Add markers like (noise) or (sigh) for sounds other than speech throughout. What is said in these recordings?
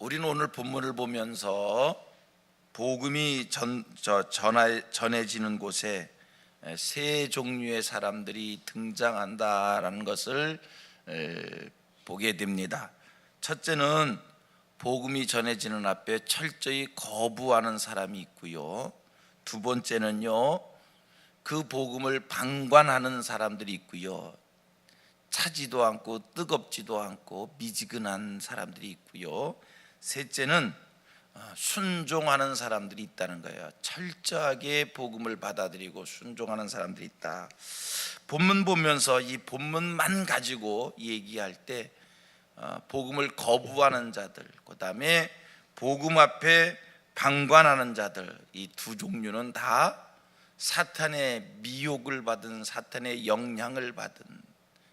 우리는 오늘 본문을 보면서 복음이 전, 저, 전하, 전해지는 곳에 세 종류의 사람들이 등장한다라는 것을 에, 보게 됩니다. 첫째는 복음이 전해지는 앞에 철저히 거부하는 사람이 있고요. 두 번째는요, 그 복음을 방관하는 사람들이 있고요. 차지도 않고 뜨겁지도 않고 미지근한 사람들이 있고요. 셋째는 어, 순종하는 사람들이 있다는 거예요. 철저하게 복음을 받아들이고 순종하는 사람들이 있다. 본문 보면서 이 본문만 가지고 얘기할 때 어, 복음을 거부하는 자들, 그다음에 복음 앞에 방관하는 자들 이 두 종류는 다 사탄의 미혹을 받은 사탄의 영향을 받은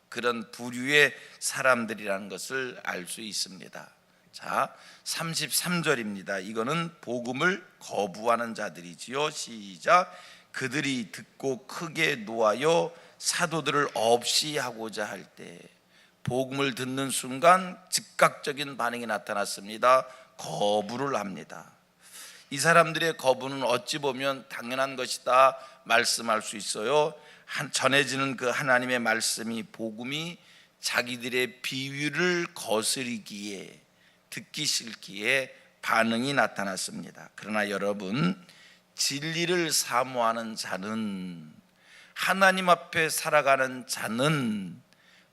그런 부류의 사람들이라는 것을 알 수 있습니다. 자, 33절입니다. 이거는 복음을 거부하는 자들이지요. 시작. 그들이 듣고 크게 놓아요 사도들을 없이 하고자 할 때 복음을 듣는 순간 즉각적인 반응이 나타났습니다. 거부를 합니다. 이 사람들의 거부는 어찌 보면 당연한 것이다 말씀할 수 있어요. 한, 전해지는 그 하나님의 말씀이 복음이 자기들의 비위를 거스리기에 듣기 싫기에 반응이 나타났습니다. 그러나 여러분 진리를 사모하는 자는 하나님 앞에 살아가는 자는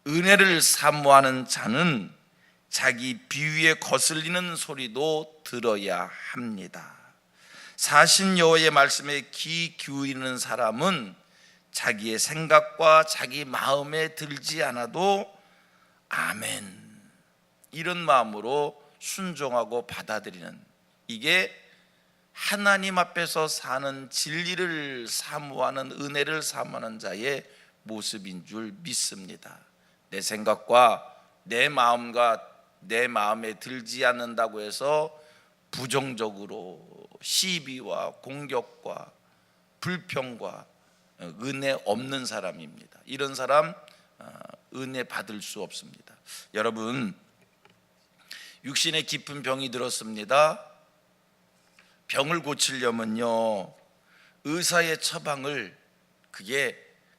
은혜를 사모하는 자는 자기 비위에 거슬리는 소리도 들어야 합니다. 사신 여호의 말씀에 귀 기울이는 사람은 자기의 생각과 자기 마음에 들지 않아도 아멘 이런 마음으로 순종하고 받아들이는 이게 하나님 앞에서 사는 진리를 사모하는 은혜를 사모하는 자의 모습인 줄 믿습니다. 내 생각과 내 마음과 내 마음에 들지 않는다고 해서 부정적으로 시비와 공격과 불평과 은혜 없는 사람입니다. 이런 사람 어, 은혜 받을 수 없습니다. 여러분 육신에 깊은 병이 들었습니다. 병을 고치려면요 의사의 처방을 그게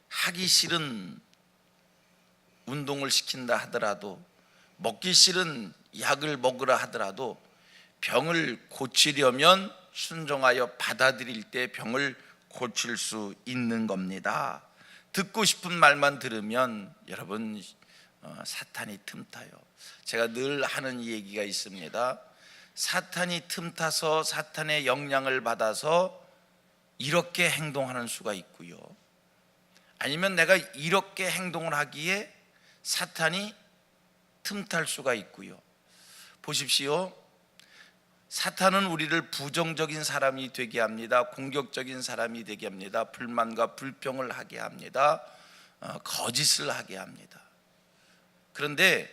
하기 싫은 운동을 시킨다 하더라도 먹기 싫은 약을 먹으라 하더라도 병을 고치려면 순종하여 받아들일 때 병을 고칠 수 있는 겁니다. 듣고 싶은 말만 들으면 여러분 어, 사탄이 틈타요. 제가 늘 하는 얘기가 있습니다. 사탄이 틈타서 사탄의 영향을 받아서 이렇게 행동하는 수가 있고요. 아니면 내가 이렇게 행동을 하기에 사탄이 틈탈 수가 있고요. 보십시오. 사탄은 우리를 부정적인 사람이 되게 합니다. 공격적인 사람이 되게 합니다. 불만과 불평을 하게 합니다. 어, 거짓을 하게 합니다. 그런데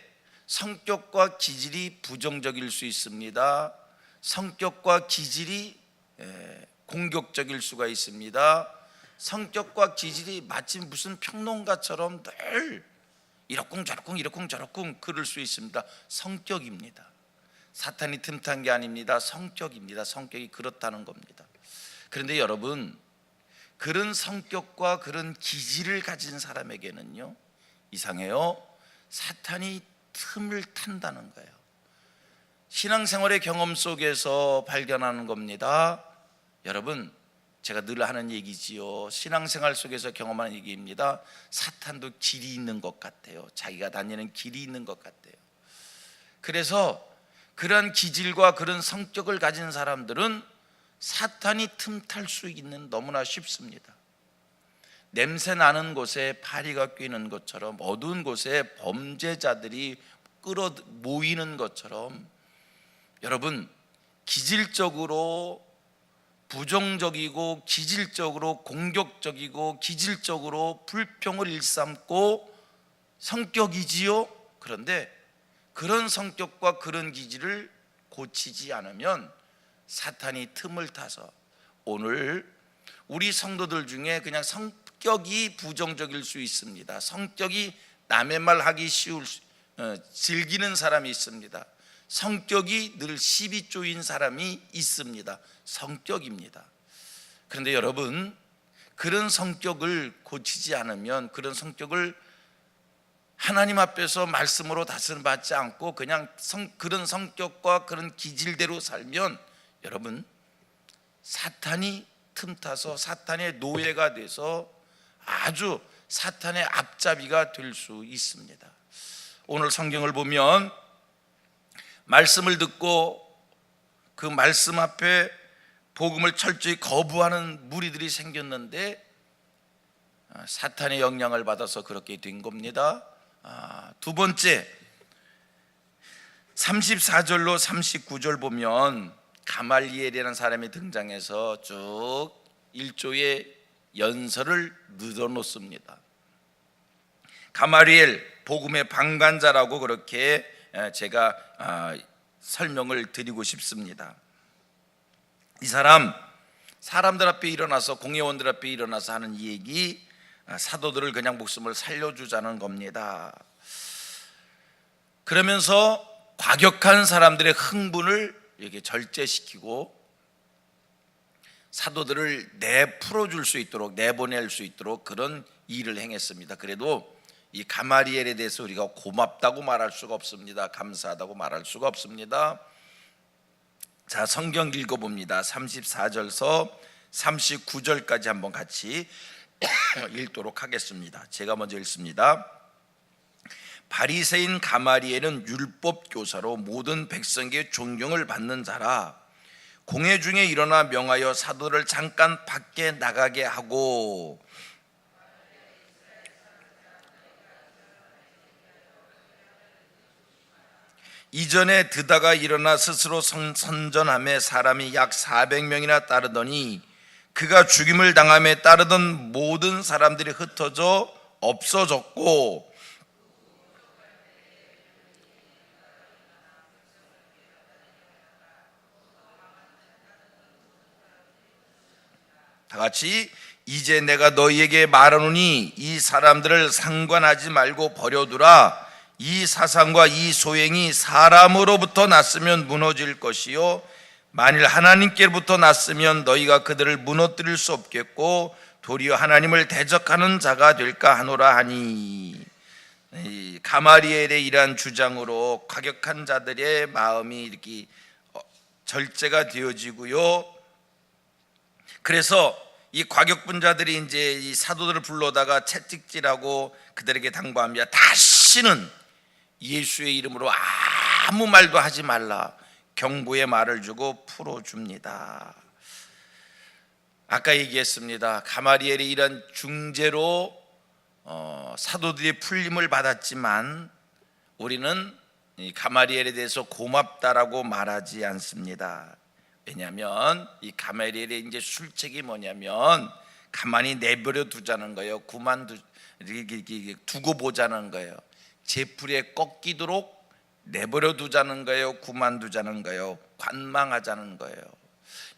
성격과 기질이 부정적일 수 있습니다. 성격과 기질이 에, 공격적일 수가 있습니다. 성격과 기질이 마치 무슨 평론가처럼 늘 이러쿵저러쿵 이러쿵저러쿵 그럴 수 있습니다. 성격입니다. 사탄이 틈탄 게 아닙니다. 성격입니다. 성격이 그렇다는 겁니다. 그런데 여러분 그런 성격과 그런 기질을 가진 사람에게는요 이상해요. 사탄이 틈을 탄다는 거예요. 신앙생활의 경험 속에서 발견하는 겁니다. 여러분 제가 늘 하는 얘기지요. 신앙생활 속에서 경험하는 얘기입니다. 사탄도 길이 있는 것 같아요. 자기가 다니는 길이 있는 것 같아요. 그래서 그런 기질과 그런 성격을 가진 사람들은 사탄이 틈탈 수 있는 너무나 쉽습니다. 냄새 나는 곳에 파리가 뀌는 것처럼 어두운 곳에 범죄자들이 끌어 모이는 것처럼 여러분 기질적으로 부정적이고 기질적으로 공격적이고 기질적으로 불평을 일삼고 성격이지요. 그런데 그런 성격과 그런 기질을 고치지 않으면 사탄이 틈을 타서 오늘 우리 성도들 중에 그냥 성 격이 부정적일 수 있습니다. 성격이 남의 말 하기 쉬울 수- 어, 즐기는 사람이 있습니다. 성격이 늘 시비 쪼인 사람이 있습니다. 성격입니다. 그런데 여러분 그런 성격을 고치지 않으면 그런 성격을 하나님 앞에서 말씀으로 다스림 받지 않고 그냥 성, 그런 성격과 그런 기질대로 살면 여러분 사탄이 틈타서 사탄의 노예가 돼서 아주 사탄의 앞잡이가 될 수 있습니다. 오늘 성경을 보면 말씀을 듣고 그 말씀 앞에 복음을 철저히 거부하는 무리들이 생겼는데 아, 사탄의 영향을 받아서 그렇게 된 겁니다. 아, 두 번째 34절로 39절 보면 가말리엘이라는 사람이 등장해서 쭉 일조의 연설을 늘어놓습니다. 가마리엘 복음의 방관자라고 그렇게 제가 아, 설명을 드리고 싶습니다. 이 사람 사람들 앞에 일어나서 공회원들 앞에 일어나서 하는 이 얘기 아, 사도들을 그냥 목숨을 살려주자는 겁니다. 그러면서 과격한 사람들의 흥분을 이렇게 절제시키고 사도들을 내풀어 줄 수 있도록 내보낼 수 있도록 그런 일을 행했습니다. 그래도 이 가마리엘에 대해서 우리가 고맙다고 말할 수가 없습니다. 감사하다고 말할 수가 없습니다. 자, 성경 읽어 봅니다. 34절서 39절까지 한번 같이 (coughs) 읽도록 하겠습니다. 제가 먼저 읽습니다. 바리새인 가마리엘은 율법 교사로 모든 백성에게 존경을 받는 자라 공회 중에 일어나 명하여 사도를 잠깐 밖에 나가게 하고. 이전에 드다가 일어나 스스로 선, 선전함에 사람이 약 400명이나 따르더니 그가 죽임을 당함에 따르던 모든 사람들이 흩어져 없어졌고 다 같이 이제 내가 너희에게 말하노니 이 사람들을 상관하지 말고 버려두라. 이 사상과 이 소행이 사람으로부터 났으면 무너질 것이요. 만일 하나님께로부터 났으면 너희가 그들을 무너뜨릴 수 없겠고 도리어 하나님을 대적하는 자가 될까 하노라 하니. 이 가마리엘의 이러한 주장으로 과격한 자들의 마음이 이렇게 어, 절제가 되어지고요. 그래서 이 과격분자들이 이제 이 사도들을 불러다가 채찍질하고 그들에게 당부합니다. 다시는 예수의 이름으로 아무 말도 하지 말라. 경고의 말을 주고 풀어줍니다. 아까 얘기했습니다. 가마리엘이 이런 중재로 어, 사도들이 풀림을 받았지만 우리는 이 가마리엘에 대해서 고맙다라고 말하지 않습니다. 왜냐하면 이 가마리엘의 이제 술책이 뭐냐면 가만히 내버려 두자는 거예요. 구만 두, 두고 보자는 거예요. 제풀에 꺾이도록 내버려 두자는 거예요. 구만두자는 거예요. 관망하자는 거예요.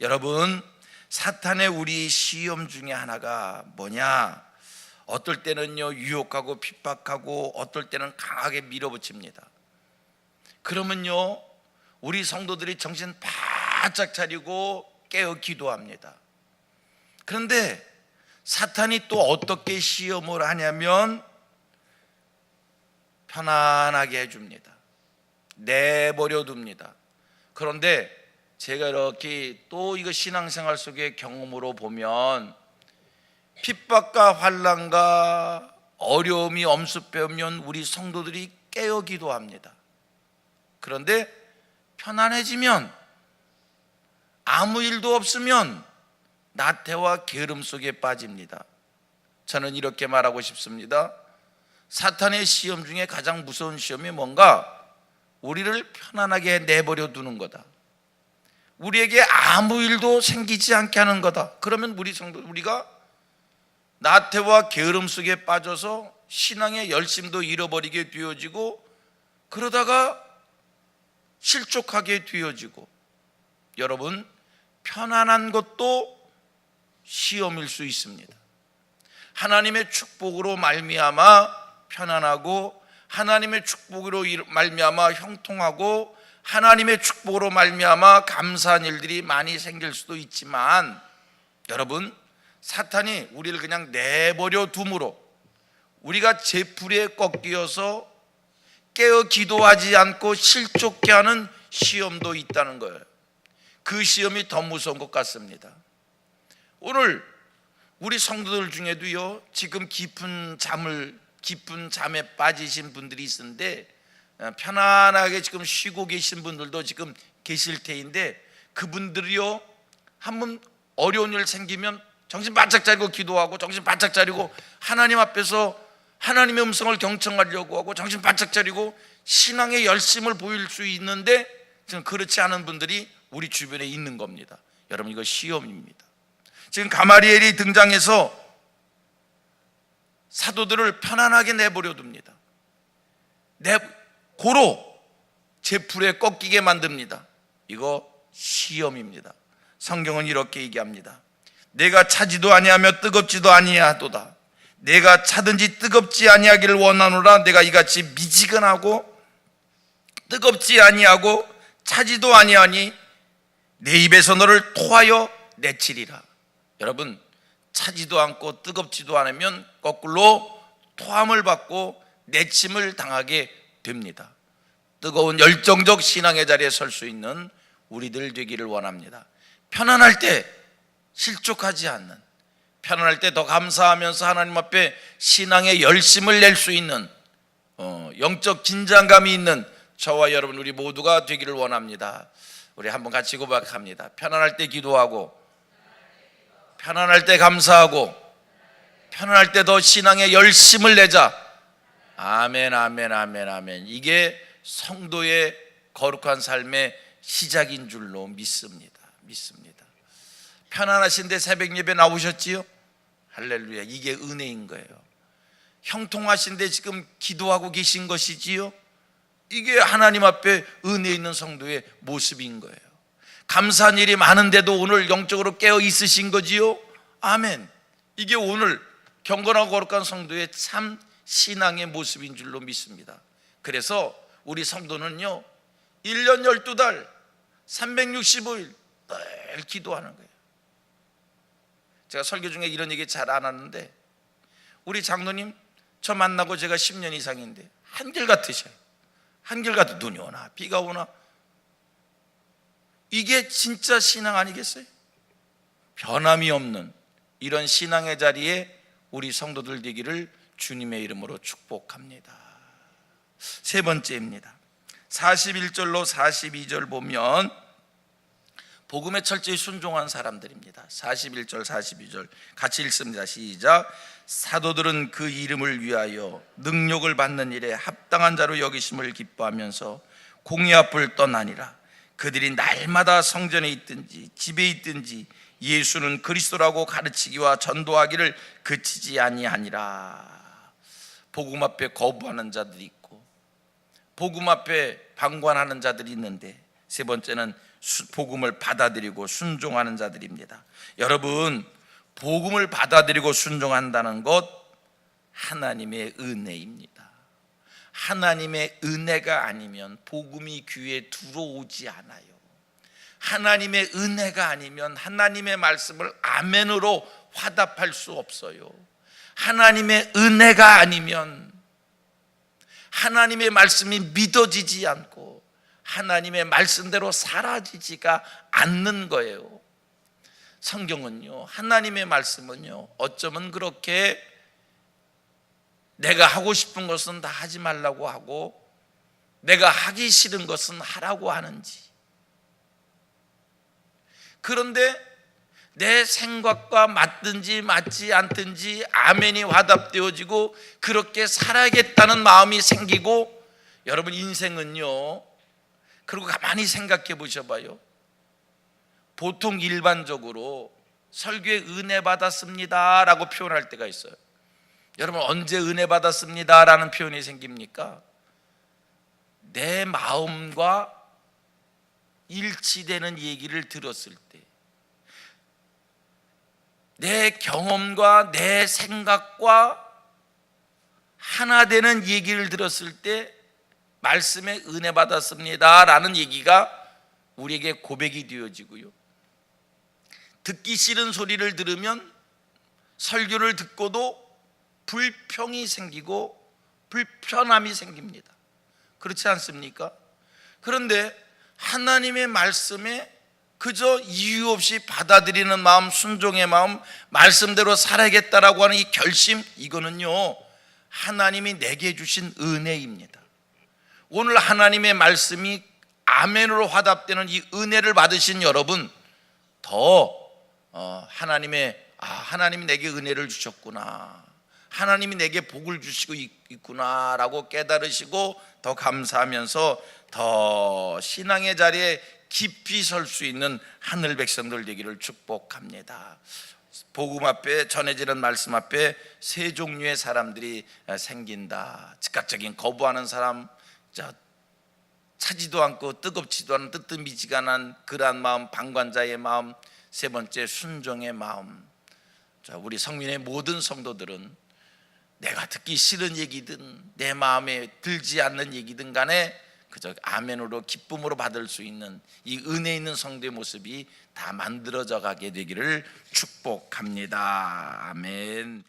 여러분, 사탄의 우리 시험 중에 하나가 뭐냐? 어떨 때는요, 유혹하고 핍박하고 어떨 때는 강하게 밀어붙입니다. 그러면요, 우리 성도들이 정신 바짝 차리고 깨어 기도합니다. 그런데 사탄이 또 어떻게 시험을 하냐면 편안하게 해줍니다. 내버려 둡니다. 그런데 제가 이렇게 또 이거 신앙생활 속의 경험으로 보면 핍박과 환란과 어려움이 엄습되면 우리 성도들이 깨어 기도합니다. 그런데 편안해지면 아무 일도 없으면 나태와 게으름 속에 빠집니다. 저는 이렇게 말하고 싶습니다. 사탄의 시험 중에 가장 무서운 시험이 뭔가 우리를 편안하게 내버려 두는 거다. 우리에게 아무 일도 생기지 않게 하는 거다. 그러면 우리 성도 우리가 나태와 게으름 속에 빠져서 신앙의 열심도 잃어버리게 되어지고 그러다가 실족하게 되어지고 여러분 편안한 것도 시험일 수 있습니다. 하나님의 축복으로 말미암아 편안하고 하나님의 축복으로 말미암아 형통하고 하나님의 축복으로 말미암아 감사한 일들이 많이 생길 수도 있지만 여러분 사탄이 우리를 그냥 내버려 둠으로 우리가 제풀에 꺾여서 깨어 기도하지 않고 실족케 하는 시험도 있다는 거예요. 그 시험이 더 무서운 것 같습니다. 오늘 우리 성도들 중에도요 지금 깊은 잠을 깊은 잠에 빠지신 분들이 있는데 어, 편안하게 지금 쉬고 계신 분들도 지금 계실 테인데 그분들이요 한 번 어려운 일 생기면 정신 바짝 차리고 기도하고 정신 바짝 차리고 하나님 앞에서 하나님의 음성을 경청하려고 하고 정신 바짝 차리고 신앙의 열심을 보일 수 있는데 지금 그렇지 않은 분들이 우리 주변에 있는 겁니다. 여러분 이거 시험입니다. 지금 가마리엘이 등장해서 사도들을 편안하게 내버려 둡니다. 내 고로 제 불에 꺾이게 만듭니다. 이거 시험입니다. 성경은 이렇게 얘기합니다. 내가 차지도 아니하며 뜨겁지도 아니하도다. 내가 차든지 뜨겁지 아니하기를 원하노라. 내가 이같이 미지근하고 뜨겁지 아니하고 차지도 아니하니 내 입에서 너를 토하여 내치리라. 여러분 차지도 않고 뜨겁지도 않으면 거꾸로 토함을 받고 내침을 당하게 됩니다. 뜨거운 열정적 신앙의 자리에 설 수 있는 우리들 되기를 원합니다. 편안할 때 실족하지 않는 편안할 때 더 감사하면서 하나님 앞에 신앙의 열심을 낼 수 있는 어, 영적 긴장감이 있는 저와 여러분 우리 모두가 되기를 원합니다. 우리 한번 같이 고백합니다. 편안할 때 기도하고 편안할 때 감사하고 편안할 때 더 신앙의 열심을 내자. 아멘, 아멘, 아멘, 아멘. 이게 성도의 거룩한 삶의 시작인 줄로 믿습니다. 믿습니다. 편안하신데 새벽 예배 나오셨지요? 할렐루야. 이게 은혜인 거예요. 형통하신데 지금 기도하고 계신 것이지요? 이게 하나님 앞에 은혜 있는 성도의 모습인 거예요. 감사한 일이 많은데도 오늘 영적으로 깨어 있으신 거지요? 아멘. 이게 오늘 경건하고 거룩한 성도의 참 신앙의 모습인 줄로 믿습니다. 그래서 우리 성도는요, 1년 12달, 365일 늘 기도하는 거예요. 제가 설교 중에 이런 얘기 잘 안 하는데, 우리 장로님, 저 만나고 제가 10년 이상인데, 한결같으셔요. 한결같은 눈이 오나, 비가 오나, 이게 진짜 신앙 아니겠어요? 변함이 없는 이런 신앙의 자리에 우리 성도들 되기를 주님의 이름으로 축복합니다. 세 번째입니다. 41절로 42절 보면 복음에 철저히 순종한 사람들입니다. 41절 42절 같이 읽습니다. 시작. 사도들은 그 이름을 위하여 능력을 받는 일에 합당한 자로 여기심을 기뻐하면서 공의 앞을 떠나니라. 그들이 날마다 성전에 있든지 집에 있든지 예수는 그리스도라고 가르치기와 전도하기를 그치지 아니하니라. 복음 앞에 거부하는 자들이 있고 복음 앞에 방관하는 자들이 있는데 세 번째는 수- 복음을 받아들이고 순종하는 자들입니다. 여러분, 복음을 받아들이고 순종한다는 것 하나님의 은혜입니다. 하나님의 은혜가 아니면 복음이 귀에 들어오지 않아요. 하나님의 은혜가 아니면 하나님의 말씀을 아멘으로 화답할 수 없어요. 하나님의 은혜가 아니면 하나님의 말씀이 믿어지지 않고 하나님의 말씀대로 사라지지가 않는 거예요. 성경은요, 하나님의 말씀은요, 어쩌면 그렇게 내가 하고 싶은 것은 다 하지 말라고 하고 내가 하기 싫은 것은 하라고 하는지. 그런데 내 생각과 맞든지 맞지 않든지 아멘이 화답되어지고 그렇게 살아야겠다는 마음이 생기고 여러분 인생은요 그리고 가만히 생각해 보셔봐요 보통 일반적으로 설교에 은혜 받았습니다 라고 표현할 때가 있어요 여러분 언제 은혜 받았습니다 라는 표현이 생깁니까? 내 마음과 일치되는 얘기를 들었을 때, 내 경험과 내 생각과 하나 되는 얘기를 들었을 때 말씀에 은혜 받았습니다 라는 얘기가 우리에게 고백이 되어지고요. 듣기 싫은 소리를 들으면 설교를 듣고도 불평이 생기고 불편함이 생깁니다. 그렇지 않습니까? 그런데 하나님의 말씀에 그저 이유 없이 받아들이는 마음, 순종의 마음, 말씀대로 살아야겠다라고 하는 이 결심, 이거는요, 하나님이 내게 주신 은혜입니다. 오늘 하나님의 말씀이 아멘으로 화답되는 이 은혜를 받으신 여러분, 더 어, 하나님의 아 하나님이 내게 은혜를 주셨구나. 하나님이 내게 복을 주시고 있- 있구나라고 깨달으시고 더 감사하면서 더 신앙의 자리에 깊이 설 수 있는 하늘 백성들 되기를 축복합니다. 복음 앞에 전해지는 말씀 앞에 세 종류의 사람들이 생긴다. 즉각적인 거부하는 사람, 자 차지도 않고 뜨겁지도 않은 뜨뜻미지근한 그러한 마음, 방관자의 마음, 세 번째 순종의 마음. 자, 우리 성민의 모든 성도들은 내가 듣기 싫은 얘기든 내 마음에 들지 않는 얘기든 간에 그저 아멘으로 기쁨으로 받을 수 있는 이 은혜 있는 성도의 모습이 다 만들어져 가게 되기를 축복합니다. 아멘.